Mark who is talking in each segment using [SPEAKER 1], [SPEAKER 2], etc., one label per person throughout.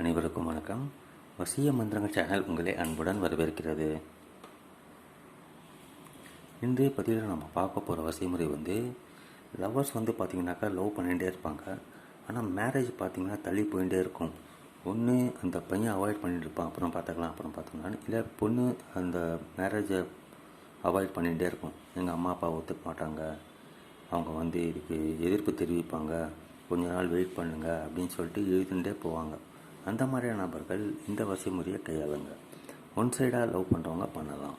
[SPEAKER 1] அனைவருக்கும் வணக்கம். வசிய மந்திரங்கள் சேனல் உங்களை அன்புடன் வரவேற்கிறது. இன்றைய பதிவில் நம்ம பார்க்க போகிற வசிமுறை வந்து லவ்வர்ஸ் வந்து பார்த்திங்கனாக்கா லவ் பண்ணிகிட்டே இருப்பாங்க. ஆனால் மேரேஜ் பார்த்திங்கன்னா தள்ளி போயிட்டே இருக்கும். ஒன்று அந்த பையன் அவாய்ட் பண்ணிட்டு இருப்பான் அப்புறம் பார்த்துக்கலாம் அப்புறம் பார்த்துக்கலாம் இல்லை பொண்ணு அந்த மேரேஜை அவாய்ட் பண்ணிகிட்டே இருக்கும். எங்கள் அம்மா அப்பா ஒத்துக்க மாட்டாங்க. அவங்க வந்து இதுக்கு எதிர்ப்பு தெரிவிப்பாங்க. கொஞ்ச நாள் வெயிட் பண்ணுங்க அப்படின்னு சொல்லிட்டு எழுதிட்டே போவாங்க. அந்த மாதிரியான நபர்கள் இந்த வசைமுறையை கையாளுங்க. ஒன் சைடாக லவ் பண்ணுறவங்க பண்ணலாம்.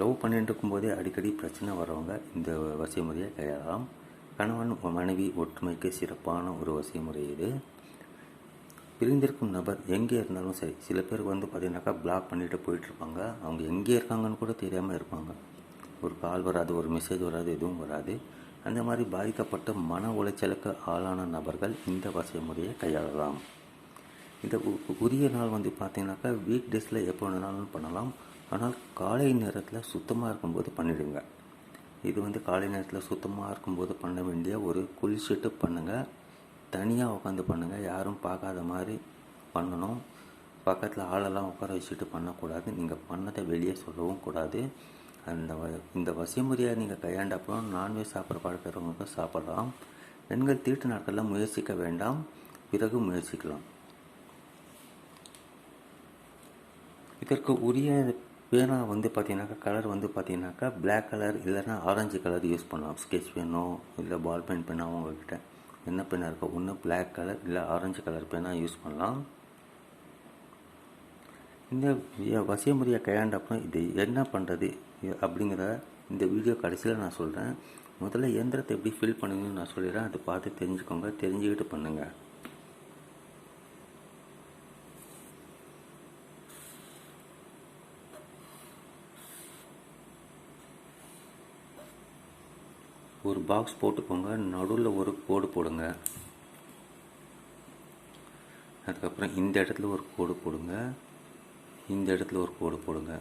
[SPEAKER 1] லவ் பண்ணிட்டு இருக்கும்போதே அடிக்கடி பிரச்சனை வரவங்க இந்த வசைமுறையை கையாளலாம். கணவன் மனைவி ஒற்றுமைக்கு சிறப்பான ஒரு வசைமுறை இது. பிரிந்திருக்கும் நபர் எங்கே இருந்தாலும் சரி சில பேர் வந்து பார்த்தீங்கன்னாக்கா பிளாக் பண்ணிட்டு போயிட்டுருப்பாங்க. அவங்க எங்கே இருக்காங்கன்னு கூட தெரியாமல் இருப்பாங்க. ஒரு கால் வராது ஒரு மெசேஜ் வராது எதுவும் வராது. அந்த மாதிரி பாதிக்கப்பட்ட மன உளைச்சலுக்கு ஆளான நபர்கள் இந்த வசைமுறையை கையாளலாம். இந்த உ- உரிய நாள் வந்து பார்த்தீங்கன்னாக்கா வீக் டேஸில் எப்போ வேணாலும் பண்ணலாம். ஆனால் காலை நேரத்தில் சுத்தமாக இருக்கும்போது பண்ணிடுங்க. இது வந்து காலை நேரத்தில் சுத்தமாக இருக்கும்போது பண்ண வேண்டிய ஒரு குளிச்சுட்டு பண்ணுங்கள் தனியாக உட்காந்து பண்ணுங்கள் யாரும் பார்க்காத மாதிரி பண்ணணும். பக்கத்தில் ஆளெல்லாம் உட்கார வச்சுட்டு பண்ணக்கூடாது. நீங்கள் பண்ணதை வெளியே சொல்லவும் கூடாது. அந்த வ இந்த வசிமுறையை நீங்கள் கையாண்ட அப்புறம் நான்வெஜ் சாப்பிட்ற பழக்கிறவங்களுக்கு சாப்பிடலாம். பெண்கள் தீட்டு நாட்களில் முயற்சிக்க வேண்டாம். பிறகு முயற்சிக்கலாம். இதற்கு உரிய பேனா வந்து பார்த்தீங்கன்னாக்கா கலர் வந்து பார்த்தீங்கன்னாக்கா பிளாக் கலர் இல்லைன்னா ஆரஞ்சு கலர் யூஸ் பண்ணலாம். ஸ்கெட்ச் பென்னோ இல்லை பால் பென் பெண்ணோ உங்கள்கிட்ட என்ன பெண்ணாக இருக்கோ ஒன்று பிளாக் கலர் இல்லை ஆரஞ்சு கலர் பேனா யூஸ் பண்ணலாம். இந்த வசியமுறையை முறையை கையாண்ட அப்புறம் இது என்ன பண்ணுறது அப்படிங்கிற இந்த வீடியோ கடைசியில் நான் சொல்கிறேன் முதல்ல இயந்திரத்தை எப்படி ஃபில் பண்ணுங்கன்னு நான் சொல்லிடுறேன். அதை பார்த்து தெரிஞ்சுக்கோங்க தெரிஞ்சுக்கிட்டு பண்ணுங்கள் ஒரு பாக்ஸ் போட்டுக்கோங்க. நடுவில் ஒரு கோடு போடுங்க. அதுக்கப்புறம் இந்த இடத்துல ஒரு கோடு போடுங்க. இந்த இடத்துல ஒரு கோடு போடுங்க.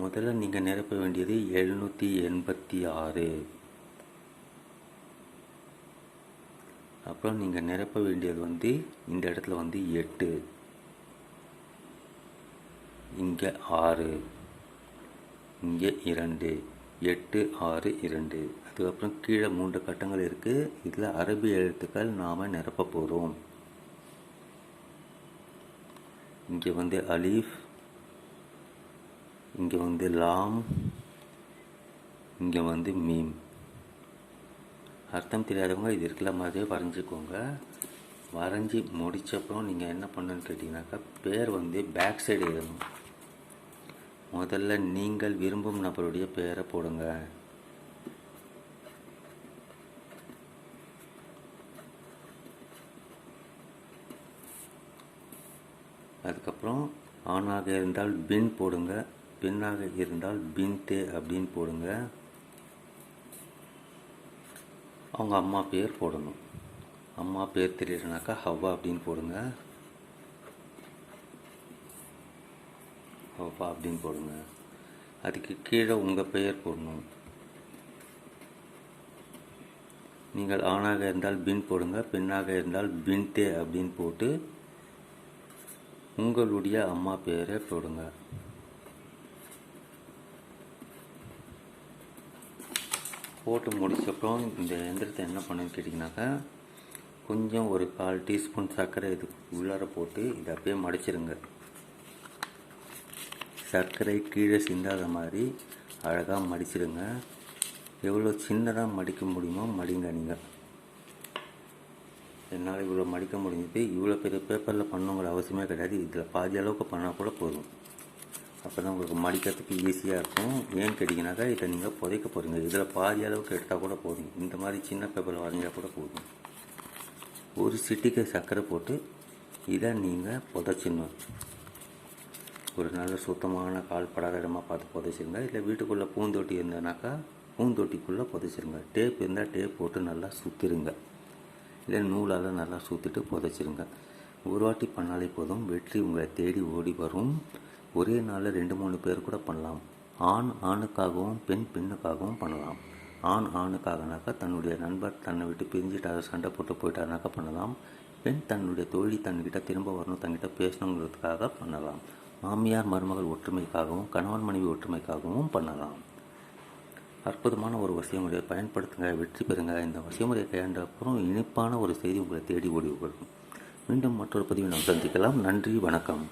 [SPEAKER 1] முதல்ல நீங்கள் நிரப்ப வேண்டியது எழுநூற்றி எண்பத்தி ஆறு. அப்புறம் நீங்கள் நிரப்ப வேண்டியது வந்து இந்த இடத்துல வந்து எட்டு. இங்கே ஆறு. இங்கே இரண்டு. எட்டு ஆறு இரண்டு. அதுக்கப்புறம் கீழே மூன்று கட்டங்கள் இருக்குது இதில் அரபி எழுத்துக்கள் நாம் நிரப்ப போகிறோம் இங்கே வந்து அலீஃப் இங்கே வந்து லாம் இங்கே வந்து மீம். அர்த்தம் தெரியாதவங்க இது இருக்கிற மாதிரியே வரைஞ்சிக்கோங்க. வரைஞ்சி முடிச்சப்பறம் நீங்கள் என்ன பண்ணுன்னு கேட்டிங்கனாக்கா பேர் வந்து பேக் சைடு எழுதணும். முதல்ல நீங்கள் விரும்பும் நபருடைய பெயரை போடுங்க. அதுக்கப்புறம் ஆணாக இருந்தால் பின் போடுங்க. பெண்ணாக இருந்தால் பின் தே அப்படின்னு போடுங்க. அவங்க அம்மா பேர் போடணும். அம்மா பேர் தெரியலனாக்கா ஹவ்வா அப்படின்னு போடுங்க. பாப்பா அப்படின்னு போடுங்க. அதுக்கு கீழே உங்கள் பெயர் போடணும். நீங்கள் ஆணாக இருந்தால் பின் போடுங்க பெண்ணாக இருந்தால் பின்தே அப்படின்னு போட்டு உங்களுடைய அம்மா பெயரை போடுங்க. போட்டு முடிச்சப்பறம் இந்த எந்திரத்தை என்ன பண்ணுன்னு கேட்டிங்கனாக்கா கொஞ்சம் ஒரு கால் டீஸ்பூன் சர்க்கரை இதுக்கு உள்ளார போட்டு இதை அப்படியே மடிச்சிருங்க. சர்க்கரை கீழே சிந்தாத மாதிரி அழகாக மடிச்சிடுங்க. எவ்வளோ சின்னதாக மடிக்க முடியுமோ மடிங்க நீங்கள் என்னால் இவ்வளோ மடிக்க முடிஞ்சது. இவ்வளோ பெரிய பேப்பரில் பண்ணுங்கிற அவசியமே கிடையாது. இதில் பாதி அளவுக்கு பண்ணால் கூட போதும். அப்போ தான் உங்களுக்கு மடிக்கிறதுக்கு ஈஸியாக இருக்கும். ஏன்னு கேட்டிங்கனாக்கா இதை நீங்கள் புதைக்க போகிறீங்க இதில் பாதி அளவுக்கு எடுத்தால் கூட போதும். இந்த மாதிரி சின்ன பேப்பரில் வரைஞ்சால் கூட போதும். ஒரு சிட்டிக்கு சர்க்கரை போட்டு இதை நீங்கள் புதைச்சிடணும். ஒரு நல்ல சுத்தமான கால் படாத இடமா பார்த்து புதைச்சிருங்க. இல்லை வீட்டுக்குள்ளே பூந்தொட்டி இருந்ததுனாக்கா பூந்தொட்டிக்குள்ளே புதைச்சிருங்க. டேப் இருந்தால் டேப் போட்டு நல்லா சுற்றிருங்க இல்லை நூலால் நல்லா சுற்றிட்டு புதைச்சிருங்க. ஒரு வாட்டி பண்ணாலே போதும். வெற்றி உங்களை தேடி ஓடி வரும். ஒரே நாளில் ரெண்டு மூணு பேர் கூட பண்ணலாம். ஆண் ஆணுக்காகவும் பெண் பெண்ணுக்காகவும் பண்ணலாம். ஆண் ஆணுக்காகனாக்கா தன்னுடைய நண்பர் தன்னை விட்டு பிரிஞ்சிட்டாரு சண்டை போட்டு போயிட்டாருனாக்கா பண்ணலாம். பெண் தன்னுடைய தோழி தன்கிட்ட திரும்ப வரணும் தன்கிட்ட பேசணுங்கிறதுக்காக பண்ணலாம். மாமியார் மருமகள் ஒற்றுமைக்காகவும் கணவன் மனைவி ஒற்றுமைக்காகவும் பண்ணலாம். அற்புதமான ஒரு வசியமுறையை பயன்படுத்துங்க வெற்றி பெறுங்க. இந்த வசியமுறையை கையாண்ட அப்புறம் இனிப்பான ஒரு செய்தி உங்களை தேடி ஓடி வரும். மீண்டும் மற்றொரு பதிவை நாம் சந்திக்கலாம். நன்றி வணக்கம்.